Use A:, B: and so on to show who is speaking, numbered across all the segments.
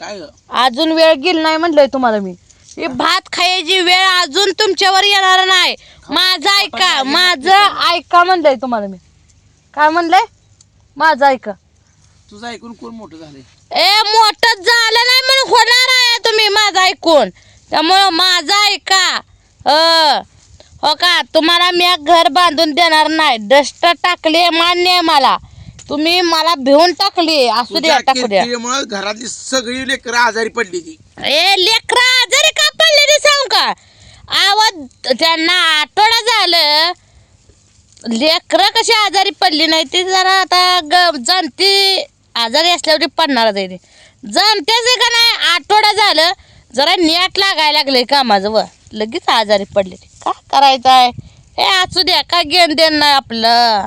A: काय ग?
B: अजून वेळ गेली नाही म्हणलंय तुम्हाला मी. ही भात खायची वेळ अजून तुमच्यावर येणार नाही. माझं ऐका माझं ऐका म्हणलंय तुम्हाला मी. काय म्हणलंय? माझं ऐका.
A: तुझं ऐकून कोण मोठं झालंय?
B: ए मोठं झालं नाही म्हणून होणार आहे तुम्ही माझं ऐकून. त्यामुळं माझं ऐका. अ हो का? तुम्हाला मी एक घर बांधून देणार नाही. डस्ट टाकली मान्य आहे मला. तुम्ही मला भिवून टाकली. असू द्या टाकू द्या.
A: घरातली सगळी लेकरं आजारी पडली ती.
B: ए लेकरा आजारी का पडले ते सांग का? आवाज त्यांना आठवडा झालं. लेकरं कशी आजारी पडली नाही ती जरा आता ग जाणती आजारी असल्यावर ती. जाणतेच आहे का नाही? आठवडा झालं. जरा नेट लागायला लागले कामाचं व लगेच आजारी पडले का करायचं आहे हे असू द्या काय घेण देण नाही आपलं.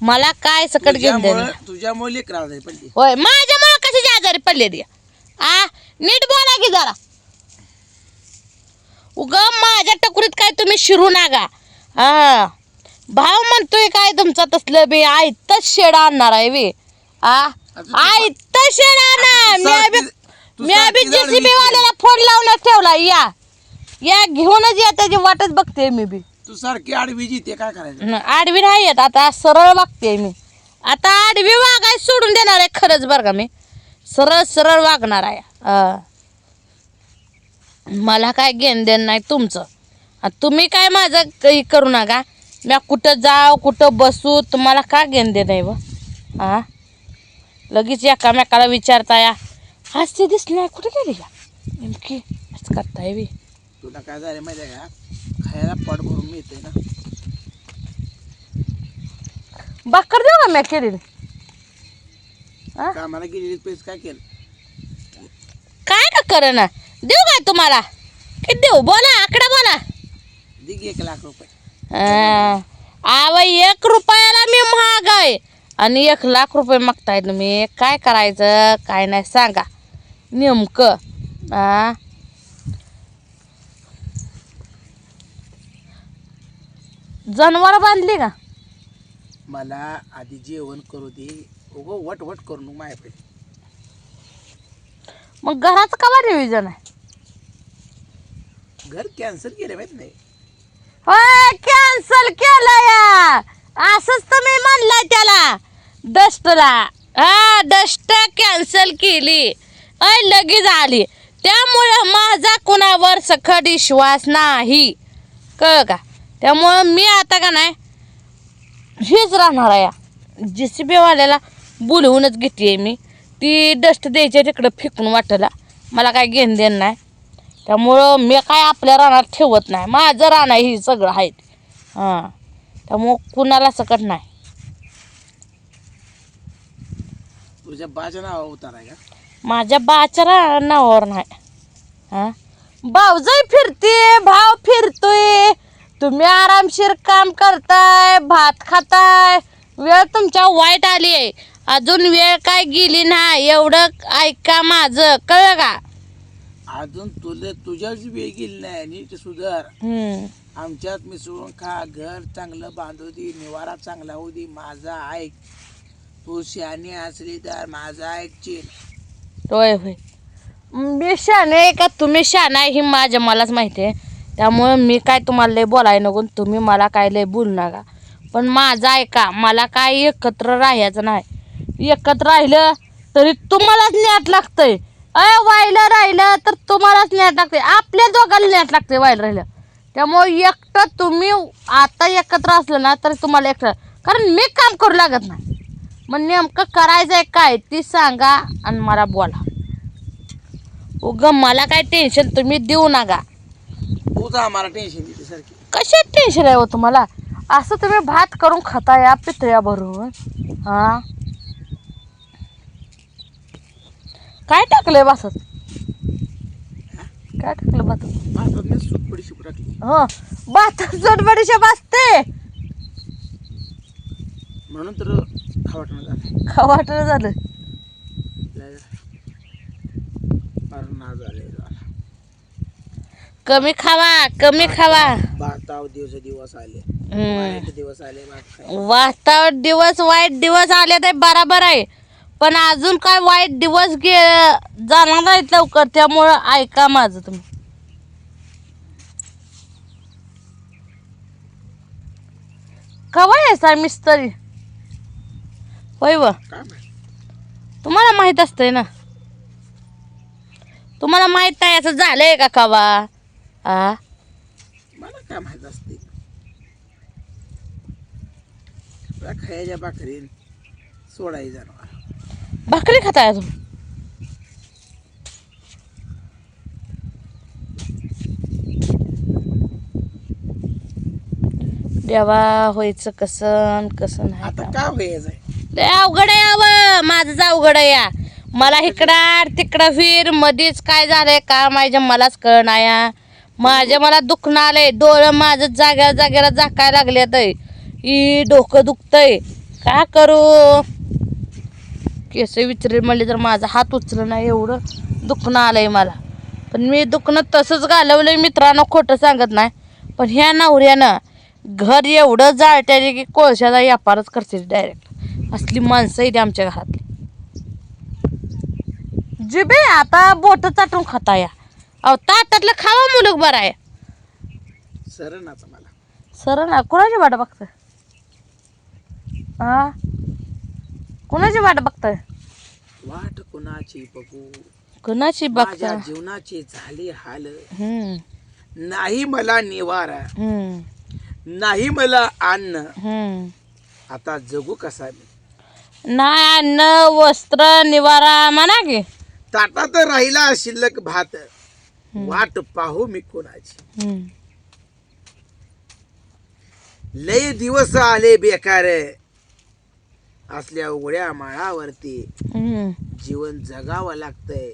B: मला काय सकट घेण देण?
A: तुझ्यामुळं लेकरं आजारी पडली.
B: होय माझ्यामुळे कशाची आजारी पडले आ नीट बोला की जरा. उग माझ्या टकुरीत काय तुम्ही शिरू नका. हा भाव म्हणतोय काय तुमचा तसलं बी आयतच शेड आणणार आहे बी. आ आयत शेड आणा. मी जेसीबी वाल्याला फोन लावून ठेवला. या. या घेऊनच या त्याची वाटच बघते मी बी.
A: तू सारखी आडवी जिते काय करायचं?
B: न, आडवी नाही येत आता सरळ वागते मी. आता आडवी वागाय सोडून देणार आहे खरंच बरं का मी. सरळ सरळ वागणार आहे. हा. मला काय घेण देण नाही तुमचं. आ, तुम्ही काय माझं काही करू नका. मी कुठं जाव कुठं बसू तुम्हाला का घेण देण आहे व? हा लगेच एकामेकाला विचारता या आज ते दिसली नाही कुठे गेली का नेमकी असं करताय बी.
A: तुला काय झालं माहिती आहे का? खायला पोट भरून मिळतंय ना.
B: बाकर देऊ का मी केलेली हा
A: कामाला गेलेली पैसे काय केलं?
B: काय का कर ना देऊ काय तुम्हाला? किती देऊ बोला आकडा बोला.
A: दिग एक लाख रुपये.
B: अं, आव एक रुपयाला मी महाग आहे आणि एक लाख रुपये मागताय तुम्ही काय करायचं? काय नाही सांगा. नेमकं आ? जनावर बांधली का?
A: मला आधी जेवण करू दे. उगं वट वट करू नको
B: मग घराचं का नियोजन आहे?
A: घर कॅन्सल केलं माहीत नाही.
B: होय कॅन्सल केलं या असंच तुम्ही म्हणलाय त्याला. डस्टला हा डस्ट कॅन्सल केली. अय लगेच आली. त्यामुळं माझा कुणावर सखट विश्वास नाही. कळ का? त्यामुळं मी आता का नाही हेच राहणार आहे. जी सी बीवाल्याला बोलवूनच घेते मी. ती डस्ट द्यायच्या तिकडं फेकून वाटला मला काय घेण देण नाही. त्यामुळं मी काय आपल्या रानात ठेवत नाही. माझं रान आहे ही सगळं आहे. हां. त्यामुळं कुणाला सकट नाही.
A: तुझ्या बाच्या नावा उतारा का?
B: माझ्या बाच्या रा नावावर नाही. हां. भाऊजाई फिरते भाव फिरतोय. तुम्ही आरामशीर काम करताय भात खाताय. वेळ तुमच्या वाईट आली आहे. अजून वेळ काय गेली नाही एवढं ऐका माझं. कळलं का?
A: अजून तुला तुझ्याच वेळ गेली नाही नीट सुधार.
B: हम्म.
A: आमच्यात मिसळून खा घर चांगलं बांधू दे निवारा चांगला होऊ दे माझा ऐक. तू शहाणी असली तर माझा ऐकशील
B: होय होय. मी शाणे आहे का? तुम्ही शाणा आहे ही माझ्या मलाच माहिती आहे. त्यामुळं मी काय तुम्हाला लय बोलाय नको तुम्ही मला काय लय बोलू नका. पण माझं ऐका मला काय एकत्र राहायचं नाही. एकत्र राहिलं तरी तुम्हालाच नेट लागतंय. अय व्हायला राहिलं तर तुम्हालाच नेट लागते आपल्या दोघांना नेट लागते व्हायला राहिलं. त्यामुळं एकटं तुम्ही आता एकत्र असलं ना तर तुम्हाला एकटं कारण मी काम करू लागत नाही. मग नेमकं करायचं आहे काय ती सांगा आणि मला बोला. उगं मला काय टेन्शन तुम्ही देऊ नका.
A: तूच आम्हाला टेन्शन देते सारखी.
B: कशात टेन्शन आहे हो तुम्हाला? असं तुम्ही भात करून खाता या पितळ्या भरून. हा? काय टाकलंय बासत काय टाकलं भातात?
A: भातात मी सुटपडी शिकू टाकली.
B: ह भातात जोडबडीशा बासते
A: म्हणून तर खावटणं झालं.
B: खवाटं झालं.
A: मरणा झाले.
B: कमी खावा कमी खावा.
A: भाताव दिवस दिवस आले. वाईट दिवस आले
B: दिवस वाईट दिवस आले ते बराबर आहे. पण अजून काय वाईट दिवस गे जाणार नाहीत लवकर त्यामुळं ऐका माझं तुम्ही. कवा यायचा मिस्तरी? होय व? तुम्हाला माहीत असतंय ना. तुम्हाला माहीत नाही असं झालंय का कवा? आ?
A: मला काय माहीत असते? आपल्या खायच्या भाकरीन सोडाई जाणार.
B: भाकरी खाताय अजून? देवा व्हायचं कसं न कसं नाही
A: आता
B: का.
A: काय व्हायचंय?
B: लय अवघड आहे अव. माझंच अवघड आहे या. मला इकडं तिकडं फिर. मध्येच काय झालंय का माझ्या मलाच कळ या. माझ्या मला दुखणं आलंय डोळं माझं जाग्या जाग्याला झाकायला लागल्यात ई डोकं दुखतंय. का करू? केस विचारेल म्हणले तर माझा हात उचलं नाही एवढं दुखणं आलंय मला. पण मी दुखणं तसंच घालवलंय मित्रांनो खोटं सांगत नाही. पण ह्या नवऱ्यानं घर एवढं जाळत्याने की कोळशाचा व्यापारच करते डायरेक्ट असली माणसं येते आमच्या घरातली. जिबे आता बोट चाटून खाता या अहो ताटातलं खावा मुलग बरं आहे.
A: सरणाचं मला.
B: सर ना कोणाची वाट बघताय? हा कोणाची वाट बघताय?
A: वाट कुणाची बघू?
B: कोणाची
A: माझ्या
B: बघताय?
A: जीवनाची झाली हाल.
B: हम्म.
A: नाही मला निवारा.
B: हम्म.
A: नाही मला अन्न.
B: हम्म.
A: आता जगू कसा मी?
B: नाही अन्न वस्त्र निवारा म्हणा की.
A: ताटात राहिला शिल्लक भात. वाट पाहू मी कोणाची. लय दिवस आले बेकार असल्या उघड्या माळावरती. जीवन जगावं लागतंय.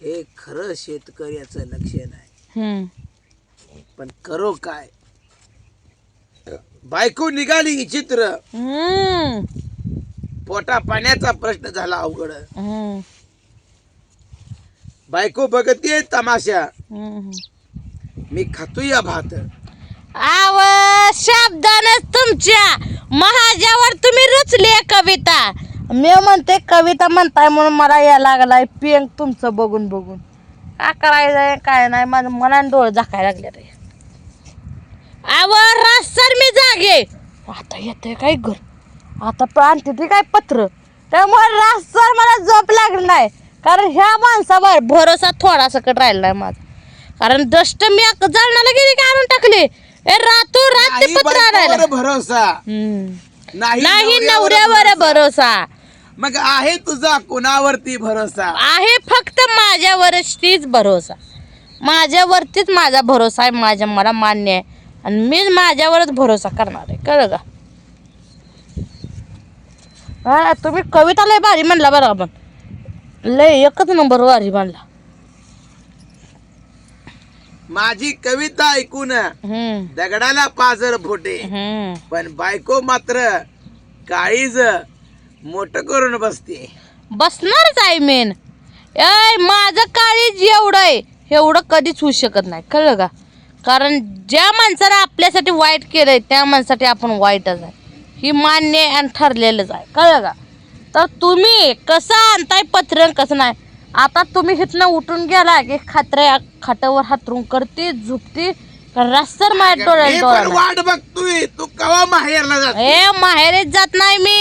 A: हे खरं शेतकऱ्याचं लक्षण आहे
B: हम्म.
A: पण करो काय बायको निघाली
B: हम्म.
A: पोटा पाण्याचा प्रश्न झाला अवघड. बायको बघतीये तमाशा. मी खातोय भात.
B: आव शब्दानच तुमच्या. महाजावर तुम्ही रुचले कविता. मी म्हणते कविता म्हणताय म्हणून मला या लागलाय. पेंग तुमचं बघून बघून. काय करायचंय काय नाही माझं मनाने डोळे झाकायला लागले रे. आव सर मी जागे. आता येते काय घर? आता प- आणते ते काय पत्र? त्यामुळे सर मला झोप लागली नाही. कारण ह्या माणसावर भरोसा थोडा सकट राहिला नाही माझा. कारण दष्ट मी जळणाला गेली की आणून टाकली? ए रातो रात ते पत्र आणायला
A: भरोसा.
B: हम्म.
A: नाही नवऱ्यावर भरोसा. मग आहे तुझा कुणावरती भरोसा?
B: आहे फक्त माझ्यावरतीच भरोसा. माझ्यावरतीच माझा भरोसा आहे माझ्या मला मान्य आहे. आणि मी माझ्यावरच भरोसा करणार आहे. कळलं का? हा तुम्ही कविता लय भारी म्हणला बरं आपण. लय एकच नंबर भारी म्हणला
A: माझी कविता ऐकून
B: हम्म.
A: दगडाला पाजर फुटे.
B: हम्म.
A: पण बायको मात्र काळीज मोठ करून बसते.
B: बसणारच आहे मेन ऐ माझं काळीज एवढं आहे. एवढं कधीच होऊ शकत नाही. कळलं का? कारण ज्या माणसाने आपल्यासाठी वाईट केलंय त्या माणसासाठी आपण वाईटच आहे. ही मान्य आणि ठरलेलंच आहे. कळलं का? तर तुम्ही कसं आणताय पत्र कसं नाही? आता तुम्ही इथनं उठून गेला की खात्र्या खाटावर हातरून करते झुपते रस्तर माझ्या
A: मी
B: डोळ्याला
A: पण
B: डोळा
A: वाट बघतोय. तू कवा माहेरला जात
B: ए माहेरीच जात नाही मी.